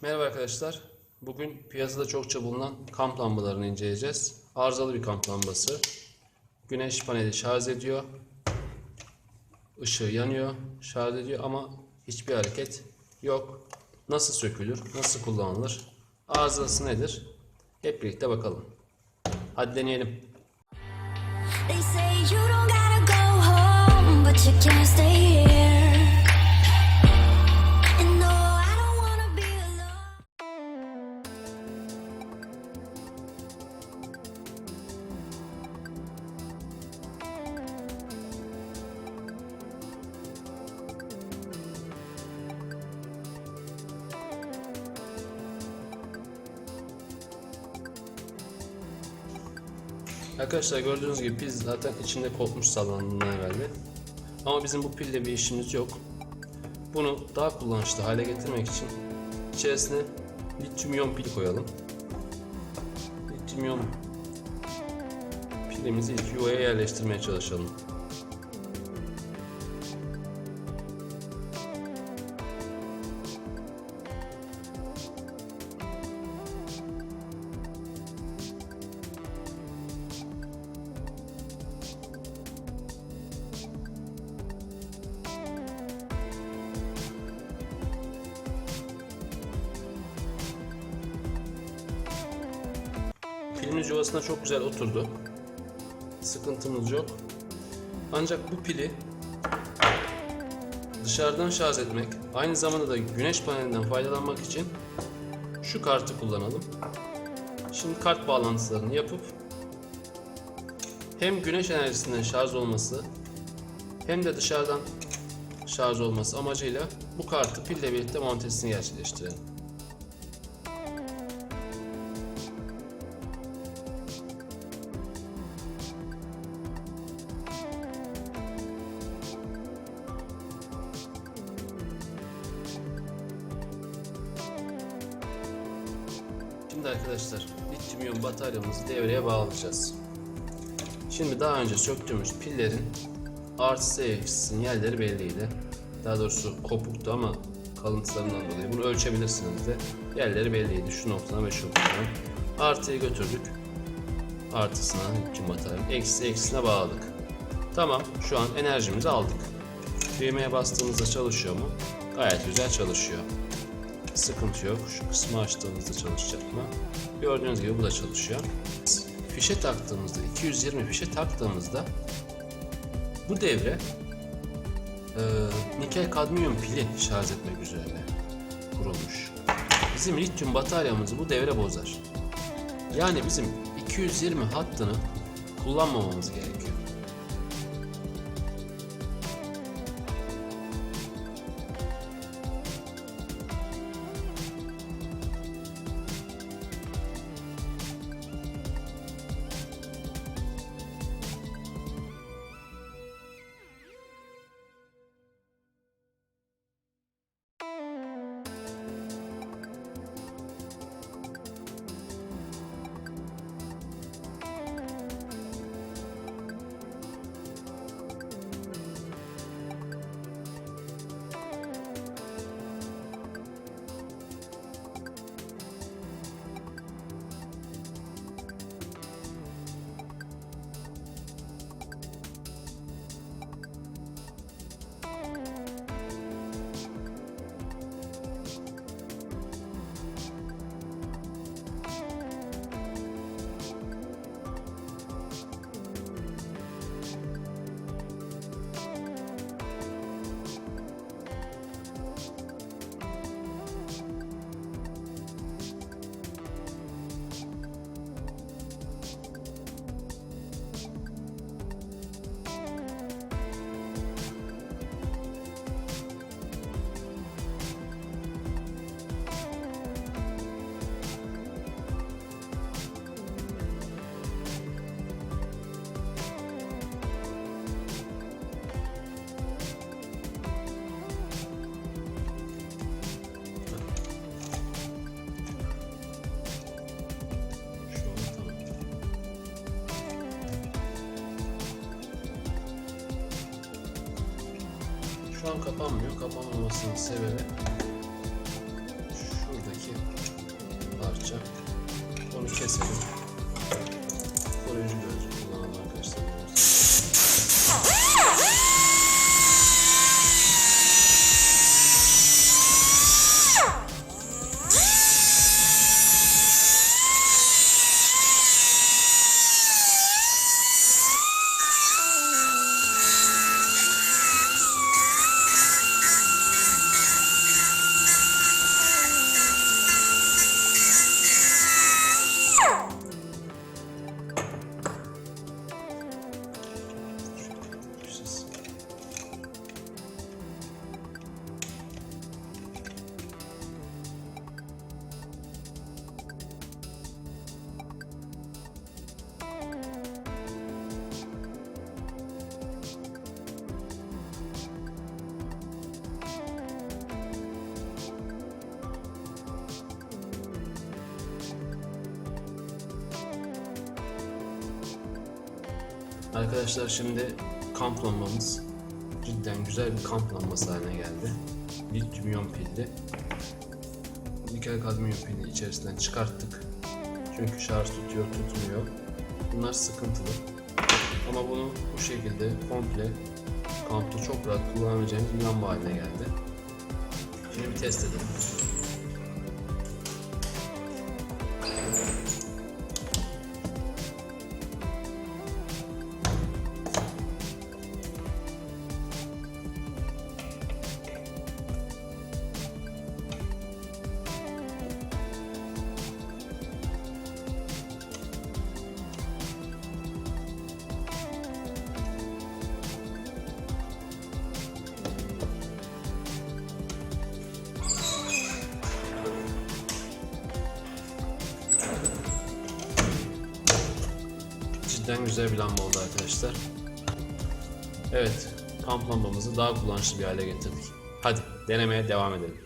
Merhaba arkadaşlar. Bugün piyasada çokça bulunan kamp lambalarını inceleyeceğiz. Arızalı bir kamp lambası. Güneş paneli şarj ediyor. Işığı yanıyor, şarj ediyor ama hiçbir hareket yok. Nasıl sökülür, nasıl kullanılır, arızası nedir? Hep birlikte bakalım. Hadi deneyelim. They say you don't gotta go home, but you can't stay here. Arkadaşlar gördüğünüz gibi pil zaten içinde kopmuş sallandığından evveldi. Ama bizim bu pille bir işimiz yok. Bunu daha kullanışlı hale getirmek için içerisine lityum iyon pil koyalım. Lityum iyon pilimizi ilk yuvaya yerleştirmeye çalışalım. Pilimiz yuvasına çok güzel oturdu. Sıkıntımız yok. Ancak bu pili dışarıdan şarj etmek, aynı zamanda da güneş panelinden faydalanmak için şu kartı kullanalım. Şimdi kart bağlantılarını yapıp hem güneş enerjisinden şarj olması hem de dışarıdan şarj olması amacıyla bu kartı pille birlikte montesini gerçekleştirelim. Şimdi arkadaşlar lityum iyon bataryamızı devreye bağlayacağız. Şimdi daha önce söktüğümüz pillerin artısı eksi sinyalleri belliydi. Daha doğrusu kopuktu ama kalıntılarından dolayı bunu ölçebilirsiniz de yerleri belliydi. Şu noktadan ve şu noktadan. Artıyı götürdük. Artısına lityum batarya. Eksi eksisine bağladık. Tamam şu an enerjimizi aldık. Düğmeye bastığımızda çalışıyor mu? Gayet güzel çalışıyor. Sıkıntı yok. Şu kısmı açtığımızda çalışacak mı? Gördüğünüz gibi bu da çalışıyor. Fişe taktığımızda, 220 fişe taktığımızda bu devre e, nikel kadmiyum pili şarj etmek üzere kurulmuş. Bizim lityum bataryamızı bu devre bozar. Yani bizim 220 hattını kullanmamamız gerekiyor. tam kapanmıyor. Kapanmamasının sebebi şuradaki parça. Onu keselim. Arkadaşlar şimdi kamp lambamız cidden güzel bir kamp lambası haline geldi. Lityum pilli. Nikel kadmiyum pilini içerisinden çıkarttık. Çünkü şarj tutuyor, tutmuyor. Bunlar sıkıntılı. Ama bunu bu şekilde komple kampta çok rahat kullanabileceğimiz bir lamba haline geldi. Şimdi bir test edelim. Cidden güzel bir lamba oldu arkadaşlar. Evet, kamp lambamızı daha kullanışlı bir hale getirdik. Hadi denemeye devam edelim.